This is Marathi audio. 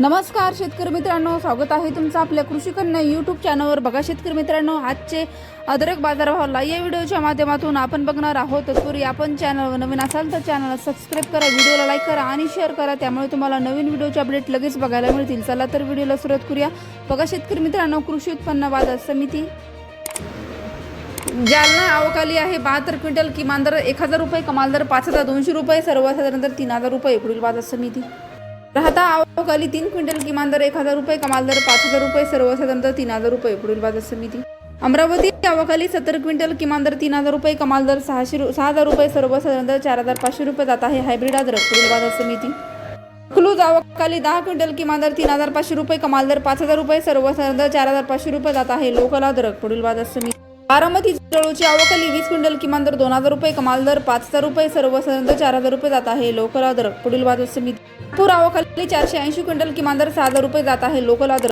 नमस्कार शेतकरी मित्रांनो. स्वागत आहे तुमचं आपल्या कृषी कन्या यूट्यूब चॅनलवर बघा शेतकरी मित्रांनो आजचे अदरक बाजारभावाला या व्हिडिओच्या माध्यमातून आपण बघणार आहोत. तत्पूर्वी आपण चॅनलवर नवीन असाल तर चॅनलला सबस्क्राईब करा व्हिडिओला लाईक करा आणि शेअर करा. त्यामुळे तुम्हाला नवीन व्हिडिओचे अपडेट लगेच बघायला मिळतील. चला तर व्हिडिओला सुरुवात करूया. बघा शेतकरी मित्रांनो कृषी उत्पन्न बाजार समिती. जालना आवकाली आहे बहात्तर क्विंटल किमान दर एक हजार रुपये कमाल दर पाच हजार दोनशे रुपये सर्वसाधारण दर तीन हजार रुपये पुढील बाजार समिती. राहता आवकाली तीन क्विंटल किमान दर एक हजार रुपये कमाल दर पाच हजार रुपये सर्वसाधारण दर तीन हजार रुपये पुढील बाजार समिती. अमरावती आवकाली सत्तर क्विंटल किमान दर तीन हजार रुपये कमाल दर सहाशे सहा हजार रुपये सर्वसाधारण दर चार हजार पाचशे रुपये जात आहे हायब्रिड अद्रक पुढील बाजार समिती. अकलूज आवकाली दहा क्विंटल किमान दर तीन हजार पाचशे रुपये कमाल दर पाच हजार रुपये सर्वसाधारण दर चार हजार पाचशे रुपये जात आहे लोकल अद्रक पुढील बाजार समिती. बारामती जळूची आवकाली वीस क्विंटल किमान दर दोन हजार रुपये कमाल दर पाच हजार रुपये सर्वसाधारण दर चार हजार रुपये जात आहे लोकल अद्रक पुढील बाजार समिती. पूर आवकाली चारशे ऐंशी क्विंटल किमान दर सहा हजार रुपये जात आहे. लोकल